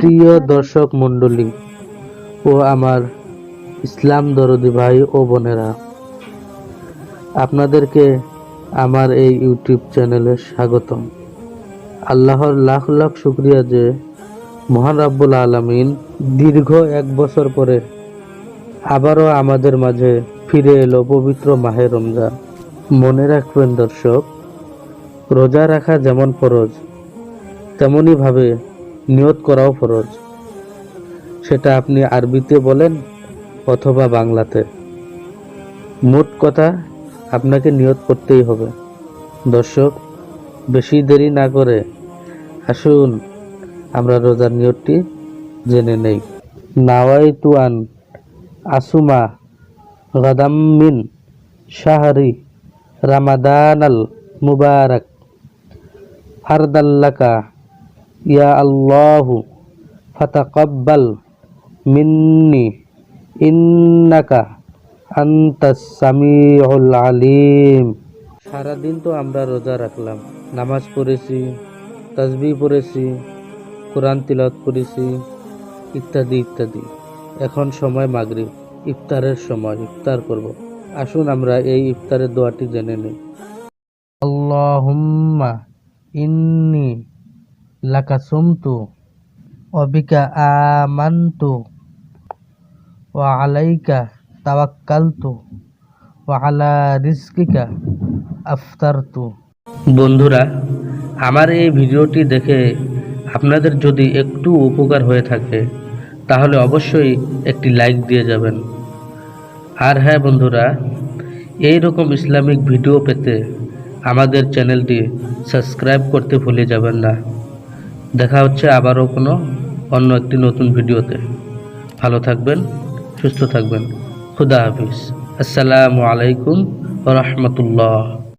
প্রিয় দর্শক মণ্ডলী ও আমার ইসলাম দরদি ভাই ও বোনেরা, আপনাদেরকে আমার এই ইউটিউব চ্যানেলে স্বাগতম। আল্লাহর লাখ লাখ শুক্রিয়া যে মহান রাব্বুল আলামিন দীর্ঘ এক বছর পরে আবারও আমাদের মাঝে ফিরে এলো পবিত্র মাহে রমজান। মনে রাখবেন দর্শক, রোজা রাখা যেমন ফরজ তেমনই ভাবে নিয়ত করাও ফরজ। সেটা আপনি আরবিতে বলেন অথবা বাংলাতে। মোট কথা, আপনাকে নিয়ত করতেই হবে। দর্শক, বেশি দেরি না করে আসুন, আমরা রোজার নিয়তটি জেনে নেই। নাওয়াই তুয়ান আসুমা গাদাম্মিন শাহরি রামাদানাল মুবারক ফারদাল্লাকা ইয়া আল্লাহু ফাতাকাব্বাল মিন্নি ইন্নাকা আন্তাস সামিউল আলিম। সারাদিন তো আমরা রোজা রাখলাম, নামাজ পড়েছি, তাসবিহ পড়েছি, কোরআন তিলাওয়াত করেছি ইত্যাদি ইত্যাদি। এখন সময় মাগরিব, ইফতারের সময়, ইফতার করব। আসুন আমরা এই ইফতারের দোয়াটি জেনে নিই। আল্লাহুম্মা ইন্নি লাকা অবিকা আমান্তু ওয়া আলাইকা তাওয়াক্কালতু ওয়া আলা রিজকিকা আফতারতু। বন্ধুরা, আমার এই ভিডিওটি দেখে আপনাদের যদি একটু উপকার হয়ে থাকে, তাহলে অবশ্যই একটি লাইক দিয়ে যাবেন। আর হ্যাঁ বন্ধুরা এই রকম ইসলামিক ভিডিও পেতে আমাদের চ্যানেলটি সাবস্ক্রাইব করতে ভুলে যাবেন না। দেখা হচ্ছে আবারও কোনো অন্য একটি নতুন ভিডিওতে। ভালো থাকবেন, সুস্থ থাকবেন। খুদা হাফিজ। আসসালামু আলাইকুম রহমতুল্লাহ।